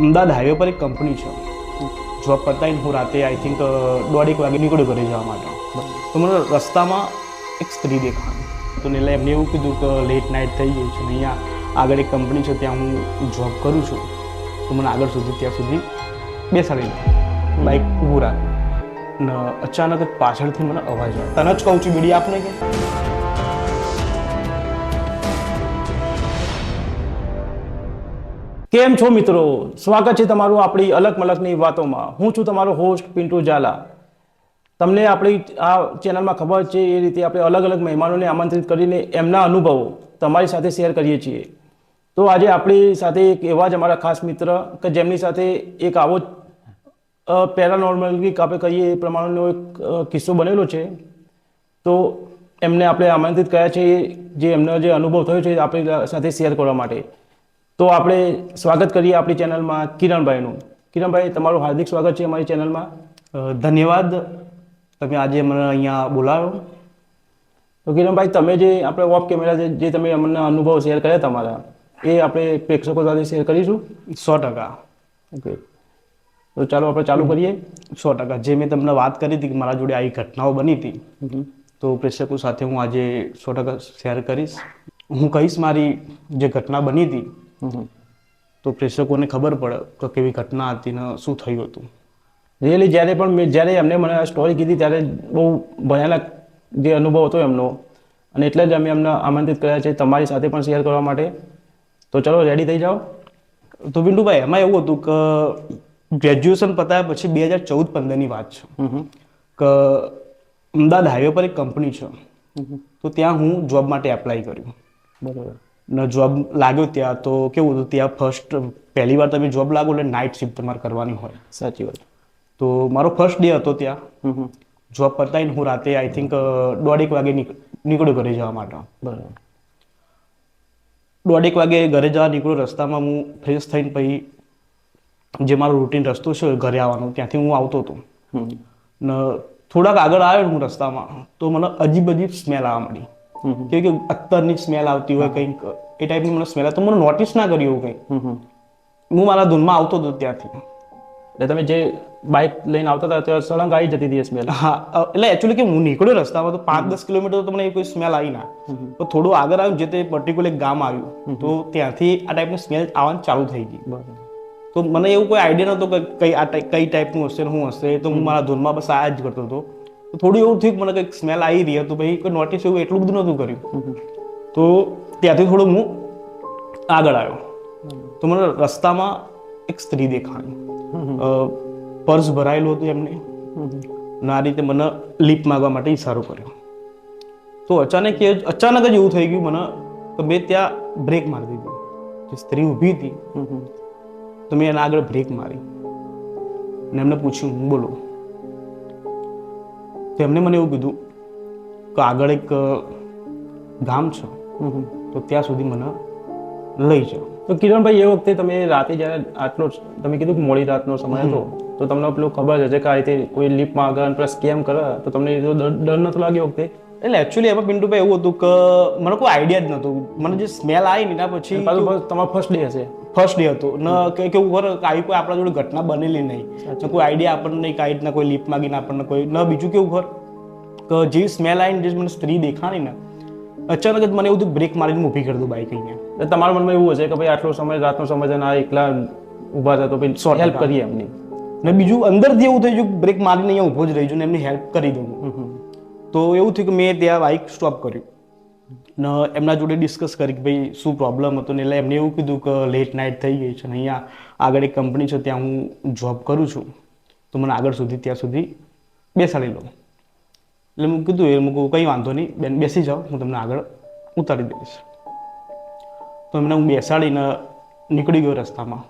Ahmedabad highway પર એક company છે. જોબ પતાવીને હું રાતે આઈ થિંક દોઢેક વાગે નીકળ્યો ઘરે જવા માટે. તો મને રસ્તામાં એક સ્ત્રી દેખાણી તો એટલે એમને એવું કીધું કે લેટ નાઇટ થઈ ગઈ છે અહીંયા આગળ એક કંપની છે, ત્યાં હું જોબ કરું છું. તો મને આગળ સુધી, ત્યાં સુધી બેસાડી બાઇક ઊભું રાખ. અચાનક જ પાછળથી મને અવાજ આવ્યો. તને જ કહું છું મીડિયા આપને કે? કેમ છો મિત્રો? સ્વાગત છે તમારું આપણી અલગ મલકની વાતોમાં. હું છું તમારો હોસ્ટ પિન્ટુ ઝાલા. તમને આપણી આ ચેનલમાં ખબર છે, એ રીતે આપણે અલગ અલગ મહેમાનોને આમંત્રિત કરીને એમના અનુભવો તમારી સાથે શેર કરીએ છીએ. તો આજે આપણી સાથે એક એવા જ અમારા ખાસ મિત્ર કે જેમની સાથે એક આવો પેરાનોર્મલ આપણે કહીએ એ પ્રમાણેનો એક કિસ્સો બનેલો છે. તો એમને આપણે આમંત્રિત કર્યા છે, જે એમનો જે અનુભવ થયો છે આપણી સાથે શેર કરવા માટે. તો આપણે સ્વાગત કરીએ આપણી ચેનલમાં કિરણભાઈનું. કિરણભાઈ તમારું હાર્દિક સ્વાગત છે અમારી ચેનલમાં. ધન્યવાદ. તમે આજે મને અહીંયા બોલાવ્યો. તો કિરણભાઈ તમે જે આપણે ઓફ કેમેરા જે તમે અમને અનુભવ શેર કર્યા તમારા એ આપણે પ્રેક્ષકો સાથે શેર કરીશું. સો ટકા. ઓકે તો ચાલો આપણે ચાલુ કરીએ. સો ટકા. જે મેં તમને વાત કરી હતી કે મારા જોડે આવી ઘટનાઓ બની હતી તો પ્રેક્ષકો સાથે હું આજે સો ટકા શેર કરીશ. હું કહીશ મારી જે ઘટના બની હતી તો પ્રેક્ષકોને ખબર પડે કે કેવી ઘટના હતી ને શું થયું હતું. રિયલી જ્યારે પણ મેં જ્યારે એમને મને આ સ્ટોરી કીધી ત્યારે બહુ ભયાનક જે અનુભવ હતો એમનો. અને એટલે જ અમે એમને આમંત્રિત કર્યા છે તમારી સાથે પણ શેર કરવા માટે. તો ચલો રેડી થઈ જાઓ. તો વિંડુભાઈ એમાં એવું હતું કે ગ્રેજ્યુએશન પતાવ્યા પછી બે હજાર ચૌદ પંદરની વાત છે. કે અમદાવાદ હાઈવે પર એક કંપની છે. તો ત્યાં હું જોબ માટે એપ્લાય કર્યું. બરોબર. જોબ લાગ્યો ત્યાં તો કેવું હતું? ત્યાં ફર્સ્ટ પહેલી વાર તમે જોબ લાગો એટલે નાઇટ શિફ્ટ તમારે કરવાની હોય. સાચી વાત. તો મારો ફર્સ્ટ ડે હતો ત્યાં. જોબ પતાવીને હું રાતે આઈ થિંક દોઢેક વાગે નીક- નીકળ્યો ઘરે જવા માટે. બરાબર. દોઢેક વાગે ઘરે જવા નીકળ્યો રસ્તામાં હું ફ્રેશ થઈને પછી જે મારો રૂટીન રસ્તો છે ઘરે આવવાનો ત્યાંથી હું આવતો હતો. ને થોડાક આગળ આવ્યો હું રસ્તામાં તો મને અજીબ અજીબ સ્મેલ આવવા માંડી. કે કે અત્તરની સ્મેલ આવતી હોય કંઈક એ ટાઈપની મને સ્મેલ તો મને નોટિસ ના કર્યું એવું કંઈ હું મારા ધૂનમાં આવતો હતો ત્યાંથી. એટલે તમે જે બાઇક લઈને આવતા હતા ત્યારે સળંગ આવી જતી હતી સ્મેલ હા એટલે એકચ્યુઅલી કે હું નીકળ્યો રસ્તામાં તો પાંચ દસ કિલોમીટર તો મને કોઈ સ્મેલ આવી ના. તો થોડું આગળ આવ્યું જે તે પર્ટિક્યુલર ગામ આવ્યું તો ત્યાંથી આ ટાઈપની સ્મેલ આવવાની ચાલુ થઈ ગઈ. તો મને એવું કોઈ આઈડિયા નહોતો કે કઈ આ કઈ ટાઈપનું હશે ને શું હશે તો હું મારા ધૂનમાં બસ આ જ કરતો હતો. થોડું એવું થયું કે મને કંઈક સ્મેલ આવી રહી હતું ભાઈ કોઈ નોટિસ એવું એટલું બધું નહોતું કર્યું. તો ત્યાંથી થોડું હું આગળ આવ્યો. તો મને રસ્તામાં એક સ્ત્રી દેખાણી. પર્સ ભરાયેલું હતું એમને. અને આ રીતે મને લીપ માગવા માટે ઈશારો કર્યો. તો અચાનક એ અચાનક જ એવું થઈ ગયું મને તો મેં ત્યાં બ્રેક મારી દીધી. જે સ્ત્રી ઊભી હતી તો મેં એના આગળ બ્રેક મારી. અને એમને પૂછ્યું બોલો. તો એમને મને એવું કીધું કે આગળ એક ગામ છે. તો ત્યાં સુધી મને લઈ જાઓ. તો કિરણભાઈ એ વખતે તમે રાતે જ્યારે આટલો તમે કીધું કે મોડી રાતનો સમય હતો તો તમને પેલું ખબર હશે કે આ રીતે કોઈ લીપમાં આગળ પ્લસ સ્કેમ કરે? તો તમને ડર નથી નતો લાગ્યો વખતે? એટલે એકચ્યુઅલી એમાં પિન્ટુભાઈ એવું હતું કે મને કોઈ આઈડિયા જ નહોતું. મને જે સ્મેલ આવી ને એના પછી પાછું તમારો ફર્સ્ટ ડે હશે. ફર્સ્ટ ડે હતો. ન કે કેવું ખબર આવી કોઈ આપણા જોડે ઘટના બનેલી નહીં. કોઈ આઈડિયા આપણને નહીં કાંઈ રીતના કોઈ લીપ માગીને આપણને કોઈ ન બીજું કેવું ખબર કે જે સ્મેલ આવીને જે મને સ્ત્રી દેખાણી ને અચાનક જ મને એવું થયું બ્રેક મારીને ઊભી કરી દઉં બાઈક અહીંયા. તમારા મનમાં એવું હશે કે ભાઈ આટલો સમય રાતનો સમય છે આ એકલા ઊભા છે તો પછી હેલ્પ કરીએ એમની. ને બીજું અંદરથી એવું થઈ ગયું બ્રેક મારીને અહીંયા ઊભો જ રહી છું ને એમની હેલ્પ કરી દઉં તો એવું થયું કે મેં ત્યાં બાઇક સ્ટોપ કર્યું. ને એમના જોડે ડિસ્કસ કરી કે ભાઈ શું પ્રોબ્લેમ હતો ને એટલે એમને એવું કીધું કે લેટ નાઇટ થઈ ગઈ છે ને અહીંયા આગળ એક કંપની છે ત્યાં હું જોબ કરું છું. તો મને આગળ સુધી ત્યાં સુધી બેસાડી લો. એટલે મેં કીધું એ મૂકું કંઈ વાંધો નહીં બેન બેસી જાઓ હું તમને આગળ ઉતારી દઈશ. તો એમને હું બેસાડીને નીકળી ગયો રસ્તામાં.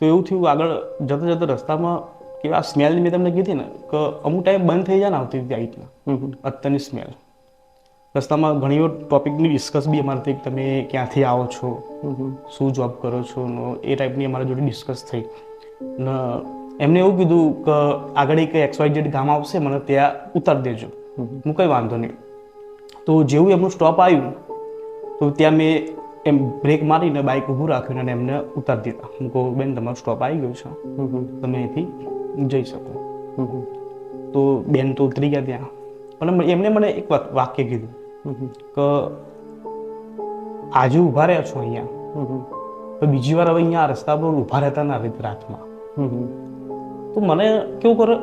તો એવું થયું આગળ જતા જતા રસ્તામાં કે આ સ્મેલ મેં તમને કીધી ને કે અમુક ટાઈમ બંધ થઈ જાય ને આવતી રીતના. અત્યારની સ્મેલ રસ્તામાં ઘણી વાર ટોપિકની ડિસ્કસ બી અમારે થઈ તમે ક્યાંથી આવો છો શું જોબ કરો છો ને એ ટાઈપની અમારા જોડે ડિસ્કસ થઈ. ને એમને એવું કીધું કે આગળ એક એક્સ વાય જેડ ગામ આવશે મને ત્યાં ઉતારી દેજો. હું કંઈ વાંધો નહીં. તો જેવું એમનું સ્ટોપ આવ્યું તો ત્યાં મેં એમ બ્રેક મારીને બાઇક ઊભું રાખ્યું અને એમને ઉતારી દીધા. હું કહું બેન તમારું સ્ટોપ આવી ગયો છે. તમે અહીંથી જઈ શકો. તો બેન તો ઉતરી ગયા ત્યાં. પણ એમને મને એક વાત- વાક્ય કીધું. કે આજે ઊભા રહ્યા છો અહીંયા. તો બીજી વાર હવે અહીંયા રસ્તા પર ઊભા રહેતા ના રીત રાતમાં. તો મને કેવું કરે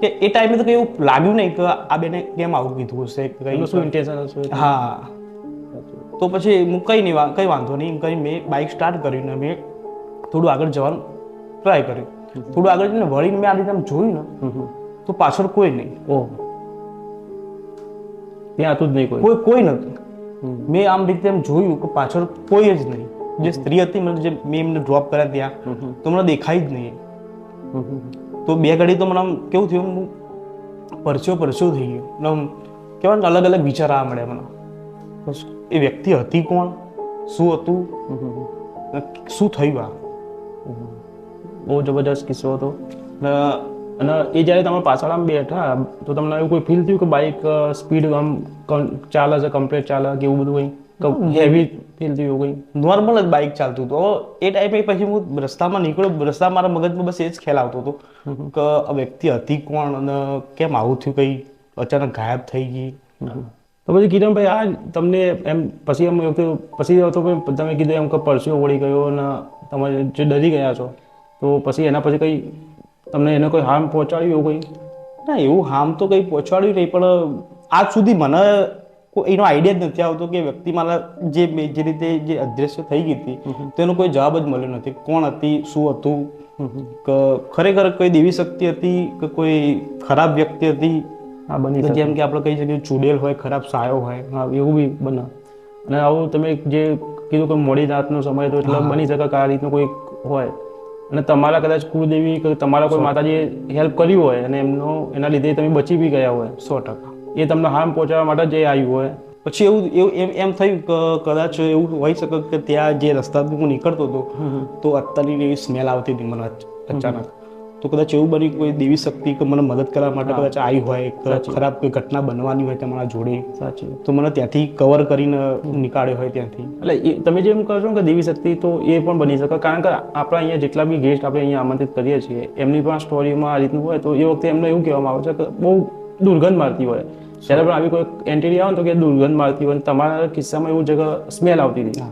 કે એ ટાઈમે તો કંઈ એવું લાગ્યું નહીં કે આ બેને કેમ આવું કીધું હશે કંઈ શું ઇન્ટેન્શન હશે? હા. તો પછી હું કંઈ નહીં કંઈ વાંધો નહીં કંઈ મેં બાઇક સ્ટાર્ટ કર્યું ને મેં થોડું આગળ જવાનું ટ્રાય કર્યું. થોડું આગળ જઈને વળીને મેં આ રીતે આમ જોયું ને તો પાછળ કોઈ નહીં. ઓહ. ત્યાં હતું જ નહીં કોઈ. કોઈ કોઈ નહોતું. મેં આમ રીતે એમ જોયું કે પાછળ કોઈ જ નહીં. જે સ્ત્રી હતી મને જે મેં એમને ડ્રોપ કર્યા ત્યાં તો મને દેખાય જ નહીં. તો બે ઘડી તો મને આમ કેવું થયું હું પરસ્યો પરસ્યો થઈ ગયો. ને આમ કહેવાય અલગ અલગ વિચાર આવવા મળ્યા મને. બસ એ વ્યક્તિ હતી કોણ? શું હતું? શું થયું આ? બહુ જબરજસ્ત કિસ્સો હતો. અને એ જ્યારે તમે પાછળ આમ બેઠા તો તમને એવું કોઈ ફીલ થયું કે બાઇક સ્પીડ આમ ચાલે છે કમ્પ્લીટ ચાલે કે એવું બધું કંઈ? હેવી ફીલ થયું એવું કંઈ? નોર્મલ જ બાઇક ચાલતું હતું. એ ટાઈપે પછી હું રસ્તામાં નીકળ્યો. રસ્તા મારા મગજમાં બસ એ જ ખ્યાલ આવતો હતો કે આ વ્યક્તિ હતી કોણ અને કેમ આવું થયું? કંઈ અચાનક ગાયબ થઈ ગઈ? તો પછી કિરણભાઈ આ તમને એમ પછી એમ પછી તો તમે કીધું એમ કે પરસ્યો વળી ગયો અને તમે જે ડરી ગયા છો તો પછી એના પછી કંઈ તમને એને કોઈ હાર્મ પહોંચાડ્યું એવું કંઈ? ના એવું હાર્મ તો કંઈ પહોંચાડ્યું નહીં પણ આજ સુધી મને કોઈ એનો આઈડિયા જ નથી આવતો કે વ્યક્તિ મારા જે જે રીતે જે અદ્રશ્ય થઈ ગઈ હતી તેનો કોઈ જવાબ જ મળ્યો નથી. કોણ હતી શું હતું? કે ખરેખર કોઈ દેવી શક્તિ હતી કે કોઈ ખરાબ વ્યક્તિ હતી? હા બની જેમ કે આપણે કહી શકીએ ચૂડેલ હોય ખરાબ સાયો હોય એવું બી બને. અને આવું તમે જે કીધું કે મોડી રાતનો સમય હતો એટલે બની શકે કે આ રીતનું કોઈ હોય. અને તમારા કદાચ કુળદેવી કે તમારા કોઈ માતાજીએ હેલ્પ કરી હોય અને એમનો એના લીધે તમે બચી બી ગયા હોય સો ટકા. એ તમને હાર્મ પહોંચાડવા માટે જ આવ્યું હોય. પછી એવું એવું એમ એમ થયું કે કદાચ એવું હોઈ શકે કે ત્યાં જે રસ્તાથી હું નીકળતો હતો તો અત્યારની એવી સ્મેલ આવતી હતી મને અચાનક. તો કદાચ એવું બની કોઈ દેવી શક્તિ કે મને મદદ કરવા માટે કદાચ આવી હોય કદાચ ખરાબ કોઈ ઘટના બનવાની હોય તમારા જોડે સાચી. તો મને ત્યાંથી કવર કરીને નીકાળ્યો હોય ત્યાંથી. એટલે એ તમે જેમ કહો છો કે દેવી શક્તિ તો એ પણ બની શકે કારણ કે આપણા અહીંયા જેટલા બી ગેસ્ટ આપણે અહીંયા આમંત્રિત કરીએ છીએ એમની પણ સ્ટોરીમાં આ રીતનું હોય તો એ વખતે એમને એવું કહેવામાં આવે છે કે બહુ દુર્ગંધ મારતી હોય. જ્યારે પણ આવી કોઈ એન્ટિટી આવે ને તો કે દુર્ગંધ મારતી હોય તમારા કિસ્સામાં એવું જગ્યા સ્મેલ આવતી હતી.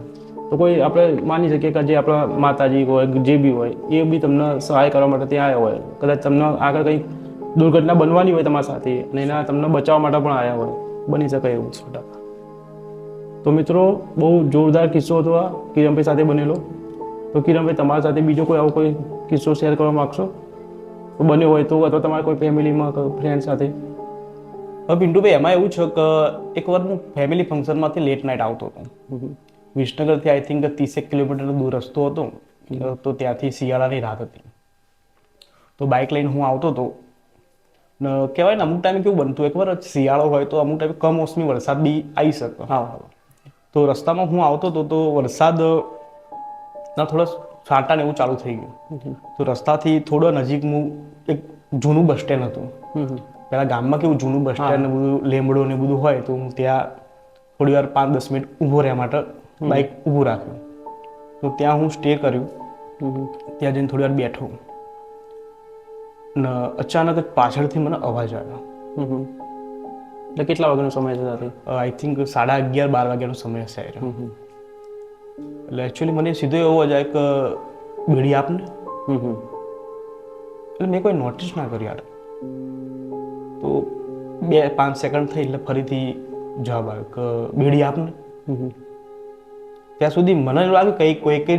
તો કોઈ આપણે માની શકીએ કે જે આપણા માતાજી હોય જે બી હોય એ બી તમને સહાય કરવા માટે ત્યાં આવ્યા હોય. કદાચ તમને આગળ કંઈક દુર્ઘટના બનવાની હોય તમારા સાથે અને એના તમને બચાવવા માટે પણ આવ્યા હોય. બની શકે એવું તો મિત્રો બહુ જોરદાર કિસ્સો હતો આ કિરણભાઈ સાથે બનેલો. તો કિરણભાઈ તમારા સાથે બીજો કોઈ આવો કોઈ કિસ્સો શેર કરવા માગશો? તો બન્યો હોય તો અથવા તમારા કોઈ ફેમિલીમાં ફ્રેન્ડ સાથે? હવે પિન્ટુભાઈ એમાં એવું છે કે એકવાર હું ફેમિલી ફંક્શનમાંથી લેટ નાઇટ આવતો હતો. વિસનગરથી આઈ થિંક ત્રીસેક કિલોમીટર દૂર રસ્તો હતો. તો ત્યાંથી શિયાળાની રાત હતી. તો બાઇક લઈને હું આવતો હતો. ને કહેવાય ને અમુક ટાઈમે કેવું બનતું એકવાર શિયાળો હોય તો અમુક ટાઈમે કમોસમી વરસાદ બી આવી શકે. હા હા. તો રસ્તામાં હું આવતો હતો તો વરસાદ ના થોડા છાંટા ને એવું ચાલુ થઈ ગયું. તો રસ્તાથી થોડો નજીક હું એક જૂનું બસ સ્ટેન્ડ હતું. પેલા ગામમાં કેવું જૂનું બસ સ્ટેન્ડ ને બધું લેમડો ને બધું હોય તો હું ત્યાં થોડી વાર પાંચ દસ મિનિટ ઊભો રહેવા માટે બાઇક ઊભું રાખ્યું તો ત્યાં હું સ્ટે કર્યું. ત્યાં જઈને થોડી વાર બેઠો. ને અચાનક જ પાછળથી મને અવાજ આવ્યો. એટલે કેટલા વાગ્યાનો સમય છે આઈ થિંક સાડા અગિયાર બાર વાગ્યાનો સમય હશે એટલે એકચ્યુઅલી મને સીધો એવો અવાજ આવ્યો કે બીડી આપને. એટલે મેં કોઈ નોટિસ ના કરી યાર. તો બે પાંચ સેકન્ડ થઈ એટલે ફરીથી જવાબ આવ્યો કે બીડી આપને. ત્યાં સુધી મને લાગ્યું કંઈ કોઈ કંઈ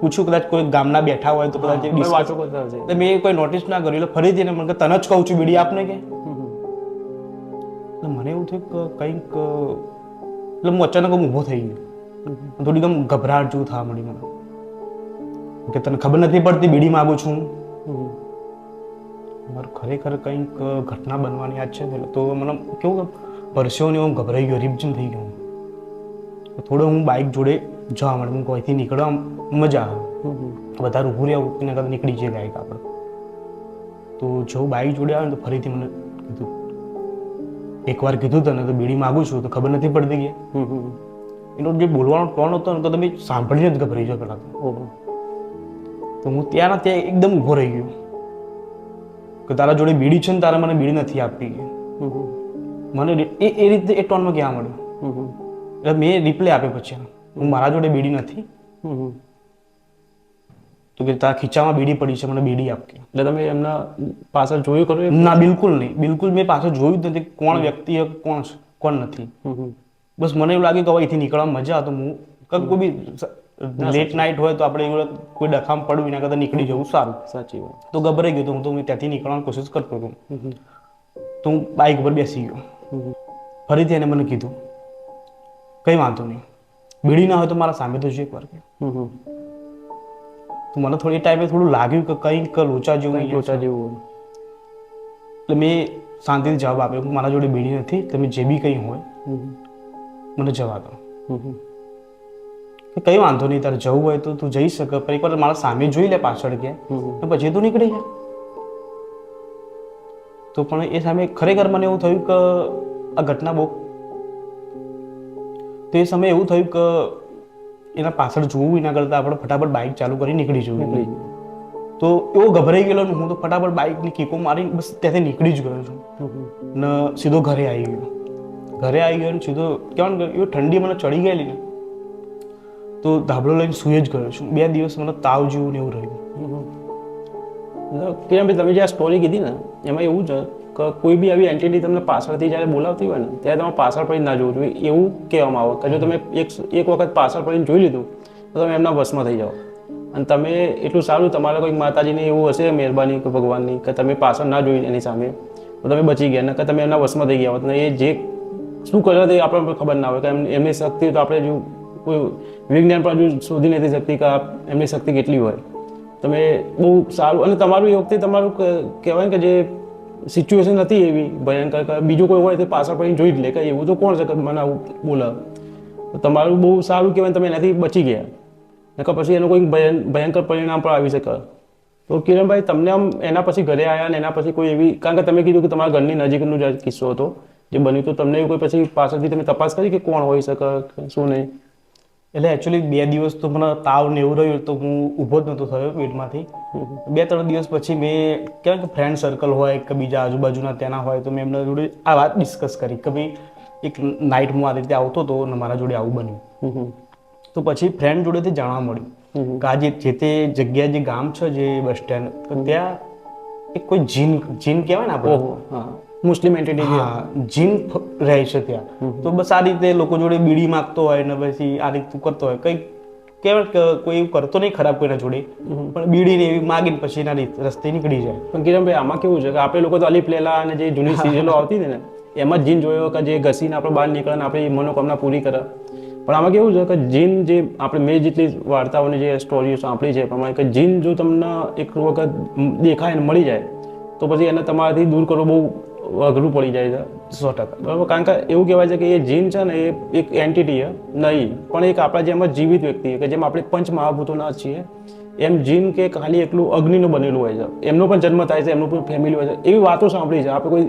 પૂછ્યું કદાચ કોઈ ગામના બેઠા હોય તો કદાચ મેં કોઈ નોટિસ ના કર્યું. એટલે ફરીથી એને મને કે તને જ કહું છું બીડી આપને કે? મને એવું થયું કે કંઈક એટલે હું અચાનક ઊભો થઈ ગયો. થોડીક આમ ગભરાટ જેવું થવા મળી મને. કે તને ખબર નથી પડતી બીડી માગું છું. મારું ખરેખર કંઈક ઘટના બનવાની યાદ છે એટલે તો મને કેવું પરસ્યો ને હું ગભરાઈ ગયો રિપજન થઈ ગયો. થોડો હું બાઇક જોડે જવા મળે હું કોઈથી નીકળવા મજા આવે. વધારે ઊભું રહેવું એના કરતાં નીકળી જઈએ બાઇક આપણે. તો જો બાઈક જોડે આવે ને તો ફરીથી મને કીધું. એકવાર કીધું તને તો બીડી માગું છું તો ખબર નથી પડતી કે. એનો જે બોલવાનો ટોન હતો ને તો તમે સાંભળીને જ ગભરાઈ જાઓ પહેલાં તો. તો હું ત્યાં ના ત્યાં એકદમ ઊભો રહી ગયો. કે તારા જોડે બીડી છે ને તારે મને બીડી નથી આપી. મને એ એ રીતે એ ટોનમાં ક્યાં મળ્યું. એટલે મેં રિપ્લે આપ્યો પછી. હું મારા જોડે બીડી નથી. તો કે તારા ખીચામાં બીડી પડી છે મને બીડી આપકે એટલે તમે એમના પાછળ જોયું ખરું ના બિલકુલ નહીં. બિલકુલ મેં પાછળ જોયું જ નથી કોણ વ્યક્તિ કોણ કોણ નથી. બસ મને એવું લાગ્યું કે હવે અહીંથી નીકળવામાં મજા તો હું કે કોઈ બી લેટ નાઇટ હોય તો આપણે એવું કોઈ ડખામ પડવું એના કરતાં નીકળી જવું સારું. સાચી વાત. તો ગભરાઈ ગયો તો હું તો હું ત્યાંથી નીકળવાની કોશિશ કરતો હતો. તો હું બાઇક ઉપર બેસી ગયો. ફરીથી એને મને કીધું કંઈ વાંધો નહીં. બીડી ના હોય તો મારા સામે તો જો એકવાર કે હમ હમ. તો મને થોડી ટાઈમે થોડું લાગ્યું કે કંઈક લોચા જેવું લોચા જેવું એટલે મેં શાંતિથી જવાબ આપ્યો કે મારા જોડે બીડી નથી તમે જે બી કંઈ હોય. મને જવા દો. કે કંઈ વાંધો નહીં તારે જવું હોય તો તું જઈ શકે પણ એકવાર મારા સામે જોઈ લે પાછળ કે પછી તું નીકળી જા તો પણ એ સામે ખરેખર મને એવું થયું કે આ ઘટના બહુ તો સમયે એવું થયું કે એના પાછળ જોવું એના કરતાં આપણે ફટાફટ બાઇક ચાલુ કરી નીકળી જવું. નીકળી તો એવો ગભરાઈ ગયેલો ને હું તો ફટાફટ બાઇકની કીકો મારી બસ ત્યાંથી નીકળી જ ગયો છું. ને સીધો ઘરે આવી ગયો. ઘરે આવી ગયો ને સીધો કેવાનું ને એવું ઠંડી મને ચડી ગયેલી ને તો ધાબળો લઈને સૂઈ જ ગયો છું. બે દિવસ મને તાવ જેવું ને એવું રહ્યું. કિરણભાઈ તમે જે આ સ્ટોરી કીધી ને, એમાં એવું છે કે કોઈ બી આવી એન્ટિટી તમને પાછળથી જ્યારે બોલાવતી હોય ને, ત્યારે તમે પાછળ પડીને ના જોવું જોઈએ. એવું કહેવામાં આવે કે જો તમે એક એક વખત પાછળ પડીને જોઈ લીધું, તો તમે એમના વશમાં થઈ જાઓ. અને તમે એટલું સારું, તમારા કોઈક માતાજીની એવું હશે, મહેરબાની કે ભગવાનની, કે તમે પાછળ ના જોઈ એની સામે, તો તમે બચી ગયા. ને કે તમે એમના વશમાં થઈ ગયા હોત. ને એ જે શું કર્યો તે આપણને ખબર ના હોય, કે એમ- એમની શક્તિ તો આપણે જો કોઈ વિજ્ઞાન પણ હજુ શોધી નથી શકતી કે એમની શક્તિ કેટલી હોય. તમે બહુ સારું અને તમારું એ વખતે તમારું કહેવાય કે જે સિચ્યુએશન હતી એવી, ભયંકર બીજું કોઈ હોય તો પાછળ પડીને જોઈ જ લે. કે એવું તો કોણ છે મને આવું બોલાવે? તમારું બહુ સારું કહેવાય તમે એનાથી બચી ગયા. નકર પછી એનું કોઈ ભયં- ભયંકર પરિણામ પણ આવી શકે. તો કિરણભાઈ, તમને આમ એના પછી ઘરે આવ્યા ને એના પછી કોઈ એવી, કારણ કે તમે કીધું કે તમારા ઘરની નજીકનો જ કિસ્સો હતો, જે બન્યું તો તમને એવું કોઈ પછી પાછળથી તમે તપાસ કરી કે કોણ હોઈ શકે, શું નહીં? એટલે એકચ્યુઅલી બે દિવસ તો મને તાવ ને એવું રહ્યું તો હું ઊભો જ નહોતો થયો પેટમાંથી. બે ત્રણ દિવસ પછી મેં કહેવાય કે ફ્રેન્ડ સર્કલ હોય કે બીજા આજુબાજુના તેના હોય તો મેં એમના જોડે આ વાત ડિસ્કસ કરી કે ભાઈ એક નાઇટ હું આ રીતે આવતો હતો અને મારા જોડે આવું બન્યું. તો પછી ફ્રેન્ડ જોડેથી જાણવા મળ્યું કે આજે જે તે જગ્યા જે ગામ છે જે બસ સ્ટેન્ડ ત્યાં એક કોઈ જીન જીન કહેવાય ને આપણે? મુસ્લિમ એન્ટિટી જીન રહે છે ત્યાં. તો બસ આ રીતે લોકો જોડે બીડી માગતો હોય ને પછી આ રીતનું કરતો હોય. કંઈક કહેવાય કે કોઈ એવું કરતો નહીં ખરાબ કોઈના જોડે પણ બીડી ને એવી માગીને પછી એના રસ્તે નીકળી જાય. પણ કિરણભાઈ આમાં કેવું છે કે આપણે લોકો તો અલીફ લેલા અને જે જૂની સિરિયલો આવતી હતી ને એમાં જ જીન જોયો કે જે ઘસીને આપણે બહાર નીકળે ને આપણી મનોકામના પૂરી કરે. પણ આમાં કેવું છે કે જીન જે આપણે મેં જેટલી વાર્તાઓની જે સ્ટોરીઓ સાંભળી છે પ્રમાણે કે જીન જો તમને એક વખત દેખાય ને મળી જાય તો પછી એને તમારાથી દૂર કરવો બહુ અઘરું પડી જાય છે સો ટકા. બરાબર? કારણ કે એવું કહેવાય છે કે એ જીન છે ને એ એક એન્ટિટી છે નહીં. પણ એક આપણા જેમ જ જીવિત વ્યક્તિ કે જેમ આપણે પંચ મહાભૂતોના છીએ એમ જીન કે ખાલી એકલું અગ્નિનું બનેલું હોય છે. એમનો પણ જન્મ થાય છે એમનું પણ ફેમિલી હોય છે. એવી વાતો સાંભળી છે. આપણે કોઈ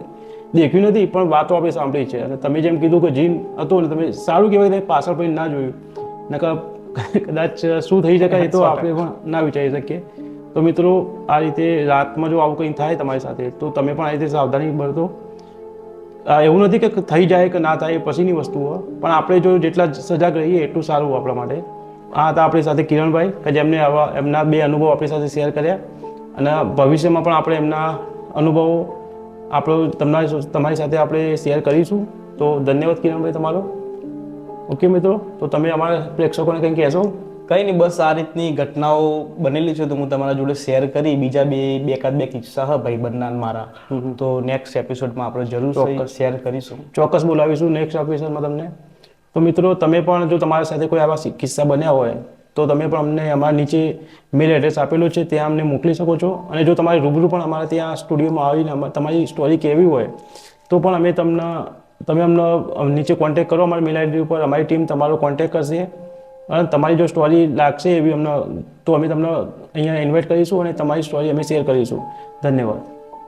દેખ્યું નથી પણ વાતો આપણે સાંભળી છે. અને તમે જેમ કીધું કે જીન હતું ને તમે સારું કહેવાય તમે પાછળ પછી ના જોયું. નકર કદાચ શું થઈ શકાય એ તો આપણે પણ ના વિચારી શકીએ. તો મિત્રો, આ રીતે રાતમાં જો આવું કંઈ થાય તમારી સાથે, તો તમે પણ આ રીતે સાવધાની બરતો. એવું નથી કે થઈ જાય કે ના થાય એ પછીની વસ્તુ પણ આપણે જો જેટલા સજાગ રહીએ એટલું સારું આપણા માટે. આ હતા આપણી સાથે કિરણભાઈ, કે જેમને આવા એમના બે અનુભવ આપણી સાથે શેર કર્યા. અને ભવિષ્યમાં પણ આપણે એમના અનુભવો આપણો તમારી તમારી સાથે આપણે શેર કરીશું. તો ધન્યવાદ કિરણભાઈ તમારો. ઓકે મિત્રો, તો તમે અમારા પ્રેક્ષકોને કંઈ કહેશો? કંઈ નહીં બસ આ રીતની ઘટનાઓ બનેલી છે તો હું તમારા જોડે શેર કરી બીજા બે બે એકાદ બે કિસ્સા હ ભાઈ બંધના મારા. તો નેક્સ્ટ એપિસોડમાં આપણે જરૂર શેર કરીશું. ચોક્કસ બોલાવીશું નેક્સ્ટ એપિસોડમાં તમને. તો મિત્રો તમે પણ જો તમારા સાથે કોઈ આવા કિસ્સા બન્યા હોય તો તમે પણ અમને અમારા નીચે મેલ એડ્રેસ આપેલું છે ત્યાં અમને મોકલી શકો છો. અને જો તમારે રૂબરૂ પણ અમારા ત્યાં સ્ટુડિયોમાં આવીને તમારી સ્ટોરી કેવી હોય તો પણ અમે તમને તમે અમને નીચે કોન્ટેક્ટ કરો અમારી મેલ આઈડી ઉપર અમારી ટીમ તમારો કોન્ટેક્ટ કરશે. અને તમારી જો સ્ટોરી લાગશે એવી અમને, તો અમે તમને અહીંયા ઇન્વાઇટ કરીશું અને તમારી સ્ટોરી અમે શેર કરીશું. ધન્યવાદ.